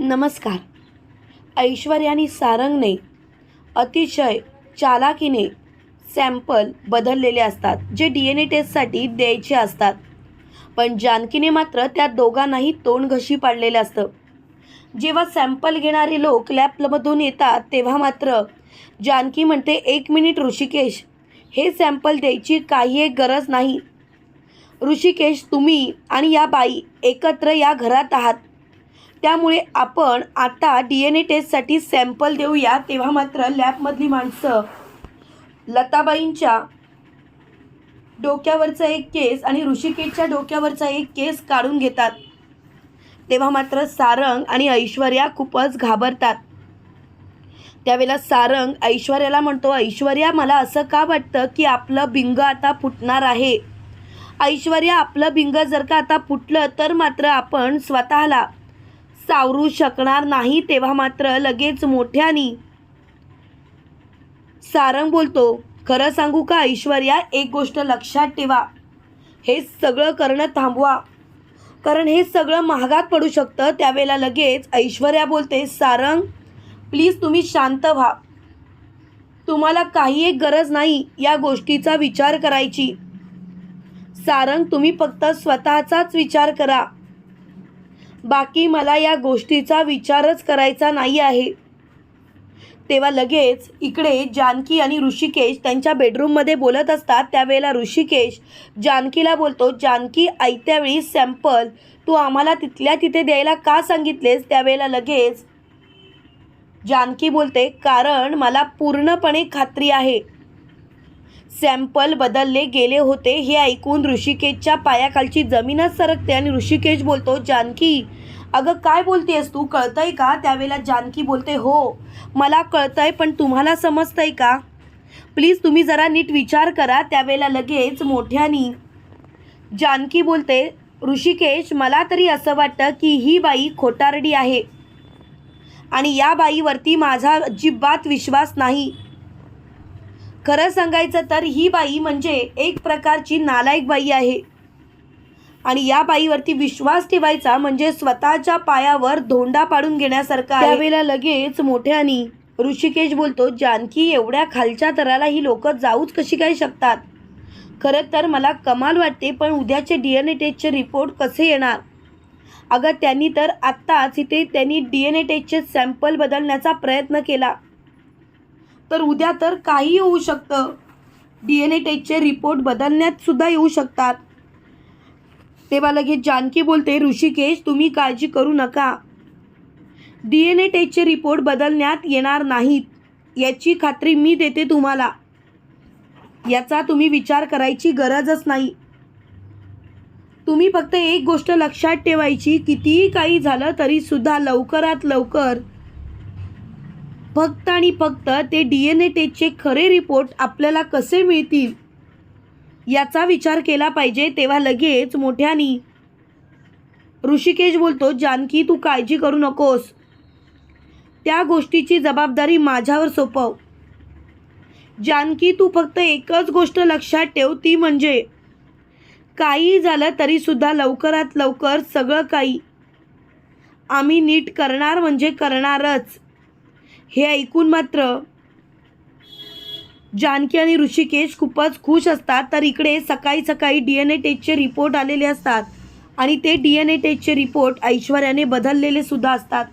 नमस्कार. ऐश्वर्याने सारंगने अतिशय चालाकीने सॅम्पल बदललेले असतात जे डी एन ए टेस्टसाठी द्यायचे असतात. पण जानकीने मात्र त्या दोघांनाही तोंड घशी पाडलेलं असतं. जेव्हा सॅम्पल घेणारे लोक लॅबमधून येतात तेव्हा मात्र जानकी म्हणते एक मिनिट ऋषिकेश हे सॅम्पल द्यायची काही एक गरज नाही. ऋषिकेश तुम्ही आणि या बाई एकत्र या घरात आहात. त्यामुळे आपण आता डी एन ए टेस्टसाठी सॅम्पल देऊया. तेव्हा मात्र लॅबमधली माणसं लताबाईंच्या डोक्यावरचा एक केस आणि ऋषिकेशच्या डोक्यावरचा एक केस काढून घेतात. तेव्हा मात्र सारंग आणि ऐश्वर्या खूपच घाबरतात. त्यावेळेला सारंग ऐश्वर्याला म्हणतो ऐश्वर्या मला असं का वाटतं की आपलं बिंग आता फुटणार आहे? ऐश्वर्या आपलं बिंग जर का आता फुटलं तर मात्र आपण स्वतःला सावरू शकणार नाही तेव्हा मात्र लगेच मोठ्यानी सारंग बोलतो खरं सांगू का ऐश्वर्या एक गोष्ट लक्षात ठेवा. हे सगळं करणं थांबवा. कारण हे सगळं महागात पडू शकतं. त्यावेळेला लगेच ऐश्वर्या बोलते सारंग प्लीज तुम्ही शांत व्हा. तुम्हाला काही एक गरज नाही या गोष्टीचा विचार करायची. सारंग तुम्ही फक्त स्वतःचाच विचार करा. बाकी मला या गोष्टीचा विचारच करायचा नाही आहे. तेव्हा लगेच इकडे जानकी आणि ऋषिकेश त्यांच्या बेडरूममध्ये बोलत असतात. त्यावेळेला ऋषिकेश जानकीला बोलतो जानकी आयत्यावेळी सॅम्पल तू आम्हाला तिथल्या तिथे द्यायला का सांगितलेस? त्यावेळेला लगेच जानकी बोलते कारण मला पूर्णपणे खात्री आहे. सॅम्पल बदलले गेले होते. हे ऐकून ऋषिकेशच्या पायाखालची जमीनच सरकते आणि ऋषिकेश बोलतो जानकी अगं काय बोलतेस तू? कळतंय का? त्यावेळेला जानकी बोलते हो मला कळतंय पण तुम्हाला समजतंय का? प्लीज तुम्ही जरा नीट विचार करा. त्यावेळेला लगेच मोठ्यानी जानकी बोलते ऋषिकेश मला तरी असं वाटतं की ही बाई खोटारडी आहे आणि या बाईवरती माझा अजिबात विश्वास नाही. खरं सांगायचं तर ही बाई म्हणजे एक प्रकारची नालायक बाई आहे. आणि या बाईवरती विश्वास ठेवायचा म्हणजे स्वतःच्या पायावर धोंडा पाडून घेण्यासारखा त्यावेळेला लगेच मोठ्यानी ऋषिकेश बोलतो जानकी एवढ्या खालच्या तराला ही लोक जाऊच कशी काय शकतात? खरं तर मला कमाल वाटते पण उद्याचे डी एन ए टेस्टचे रिपोर्ट कसे येणार? अगं त्यांनी तर आत्ताच इथे त्यांनी डी एन ए टेस्टचे सॅम्पल बदलण्याचा प्रयत्न केला. तर उद्या तर काही होऊ शकतं. डी एन ए टेस्टचे रिपोर्ट बदलण्यातसुद्धा येऊ शकतात. तेव्हा लगेच जानकी बोलते ऋषिकेश तुम्ही काळजी करू नका. डी एन ए टेस्टचे रिपोर्ट बदलण्यात येणार नाहीत. याची खात्री मी देते तुम्हाला. याचा तुम्ही विचार करायची गरजच नाही. तुम्ही फक्त एक गोष्ट लक्षात ठेवायची कितीही काही झालं तरीसुद्धा लवकरात लवकर फक्त आणि फक्त ते डी एन ए टेस्टचे खरे रिपोर्ट आपल्याला कसे मिळतील? याचा विचार केला पाहिजे तेव्हा लगेच मोठ्यानी. ऋषिकेश बोलतो जानकी तू काळजी करू नकोस. त्या गोष्टीची जबाबदारी माझ्यावर सोपव. जानकी तू फक्त एकच गोष्ट लक्षात ठेव ती म्हणजे काही झालं तरीसुद्धा लवकरात लवकर सगळं काही. आम्ही नीट करणार म्हणजे करणारच. हे ऐकून मात्र जानकी आणि ऋषिकेश खूपच खुश असतात. तर इकडे सकाळी सकाळी डी एन ए टेस्टचे रिपोर्ट आलेले असतात. आणि ते डी एन ए टेस्टचे रिपोर्ट ऐश्वर्याने बदललेले सुद्धा असतात.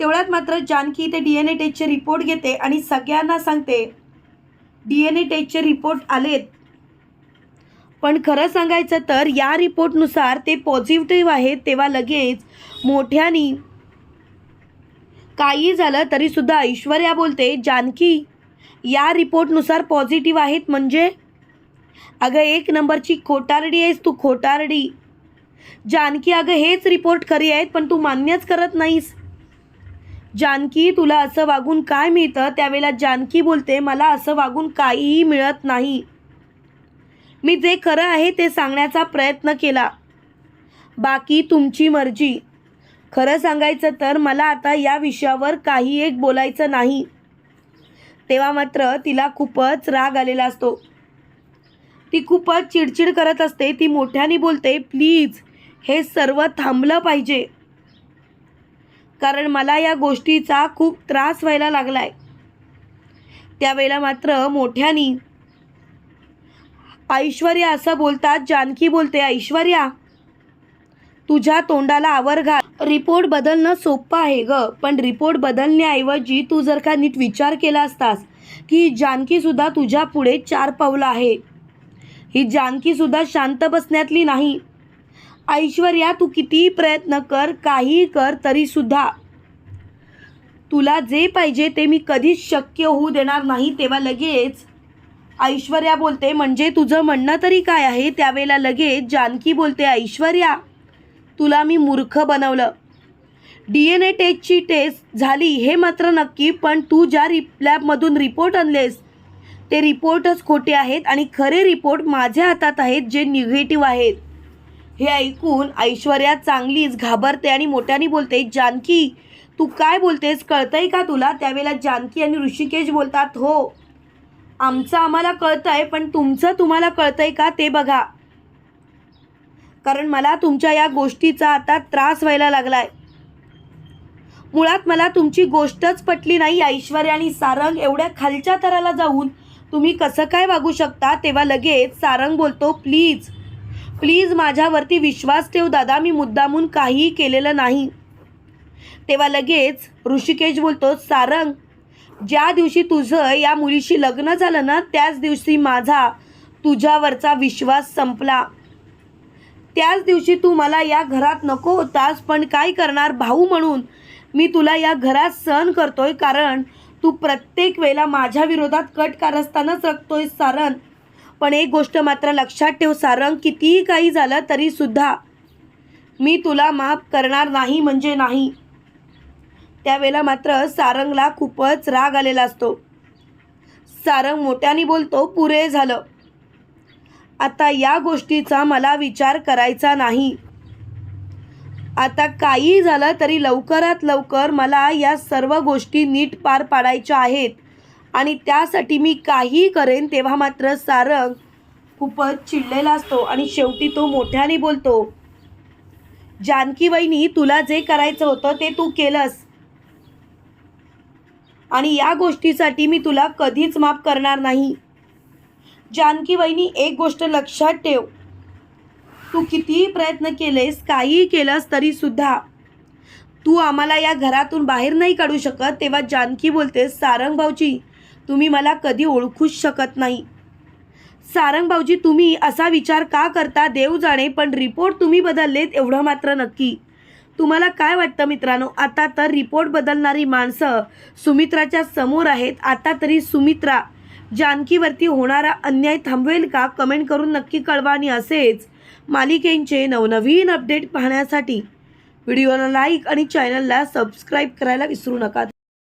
तेवढ्यात मात्र जानकी ते डी एन ए टेस्टचे रिपोर्ट घेते आणि सगळ्यांना सांगते डी एन ए टेस्टचे रिपोर्ट आलेत. पण खरं सांगायचं तर या रिपोर्टनुसार ते पॉझिटिव्ह आहेत तेव्हा लगेच मोठ्यानी काही झालं तरीसुद्धा ऐश्वर्या बोलते जानकी या रिपोर्टनुसार पॉझिटिव्ह आहेत म्हणजे? अगं एक नंबरची खोटारडी आहेस तू खोटारडी. जानकी अगं हेच रिपोर्ट खरी आहेत पण तू मान्यच करत नाहीस. जानकी तुला असं वागून काय मिळतं? त्यावेळेला जानकी बोलते मला असं वागून काहीही मिळत नाही. मी जे खरं आहे ते सांगण्याचा प्रयत्न केला. बाकी तुमची मर्जी. खरं सांगायचं तर मला आता या विषयावर काही एक बोलायचं नाही. तेव्हा मात्र तिला खूपच राग आलेला असतो. ती खूपच चिडचिड करत असते. ती मोठ्याने बोलते प्लीज हे सर्व थांबलं पाहिजे. कारण मला या गोष्टीचा खूप त्रास व्हायला लागलाय. त्यावेळेला मात्र मोठ्यानी ऐश्वर्या असं बोलतात जानकी बोलते ऐश्वर्या तुझ्या तोंडाला आवर घाल. रिपोर्ट बदलणं सोपं आहे ग. पण रिपोर्ट बदलण्याऐवजी तू जर का नीट विचार केला असतास की जानकीसुद्धा तुझ्या पुढे चार पावलं आहे. ही जानकीसुद्धा शांत बसण्यातली नाही. ऐश्वर्या तू कितीही प्रयत्न कर काही कर तरीसुद्धा तुला जे पाहिजे ते मी कधीच शक्य होऊ देणार नाही तेव्हा लगेच ऐश्वर्या बोलते म्हणजे तुझं म्हणणं तरी काय आहे? त्यावेळेला लगेच जानकी बोलते ऐश्वर्या तुला मी मूर्ख बनवलं. डी एन ए टेस्टची टेस्ट झाली हे मात्र नक्की पण तू ज्या रिप लॅबमधून रिपोर्ट आणलेस ते रिपोर्टच खोटे आहेत आणि खरे रिपोर्ट माझ्या हातात आहेत जे निगेटिव्ह आहेत. हे ऐकून ऐश्वर्या चांगलीच घाबरते आणि मोठ्याने बोलते जानकी तू काय बोलतेस? कळतंय का तुला? त्यावेळेला जानकी आणि ऋषिकेश बोलतात हो. आमचं आम्हाला कळतं आहे पण तुमचं तुम्हाला कळतंय का ते बघा. कारण मला तुमच्या या गोष्टीचा आता त्रास व्हायला लागलाय. मुळात मला तुमची गोष्टच पटली नाही ऐश्वर्या आणि सारंग एवढ्या खालच्या थराला जाऊन तुम्ही कसं काय वागू शकता तेव्हा लगेच सारंग बोलतो प्लीज प्लीज माझ्यावरती विश्वास ठेव दादा मी मुद्दामून काहीही केलेलं नाही. तेव्हा लगेच ऋषिकेश बोलतो सारंग ज्या दिवशी तुझं या मुलीशी लग्न झालं ना त्याच दिवशी माझा तुझ्यावरचा विश्वास संपला. त्याच दिवशी तू मला या घरात नको होतास पण काय करणार भाऊ म्हणून? मी तुला या घरात सहन करतोय कारण तू प्रत्येक वेळेला माझ्या विरोधात कट कारस्थानच रखतोय सारंग. पण एक गोष्ट मात्र लक्षात ठेव सारंग कितीही काही झालं तरी सुद्धा मी तुला माफ करणार नाही म्हणजे नाही. त्यावेळेला मात्र सारंगला खूपच राग आलेला असतो. सारंग मोठ्याने बोलतो पुरे झालं. आता या गोष्टीचा मला विचार करायचा नाही. आता काही झालं तरी लवकरात लवकर मला या सर्व गोष्टी नीट पार पाडायच्या आहेत. आणि त्यासाठी मी काही करेन तेव्हा मात्र सारंग खूपच चिडलेला असतो आणि शेवटी तो मोठ्याने बोलतो जानकी वहिनी तुला जे करायचं होतं ते तू केलंस. आणि या गोष्टीसाठी मी तुला कधीच माफ करणार नाही. जानकी वहिनी एक गोष्ट लक्षात ठेव. तू कितीही प्रयत्न केलेस काहीही केलंस तरीसुद्धा तू आम्हाला या घरातून बाहेर नाही काढू शकत तेव्हा जानकी बोलतेस सारंग भाऊजी तुम्ही मला कधी ओळखूच शकत नाही. सारंग भाऊजी तुम्ही असा विचार का करता? देव जाणे पण रिपोर्ट तुम्ही बदललेत एवढं मात्र नक्की. तुम्हाला काय वाटतं मित्रांनो? आता तर रिपोर्ट बदलणारी माणसं सुमित्राच्या समोर आहेत आता तरी सुमित्रा जानकीवरती होणारा अन्याय थांबवेल का? कमेंट करून नक्की कळवा आणि असेच मालिकेंचे नवनवीन अपडेट पाहण्यासाठी व्हिडिओला लाईक आणि चॅनलला सबस्क्राईब करायला विसरू नका.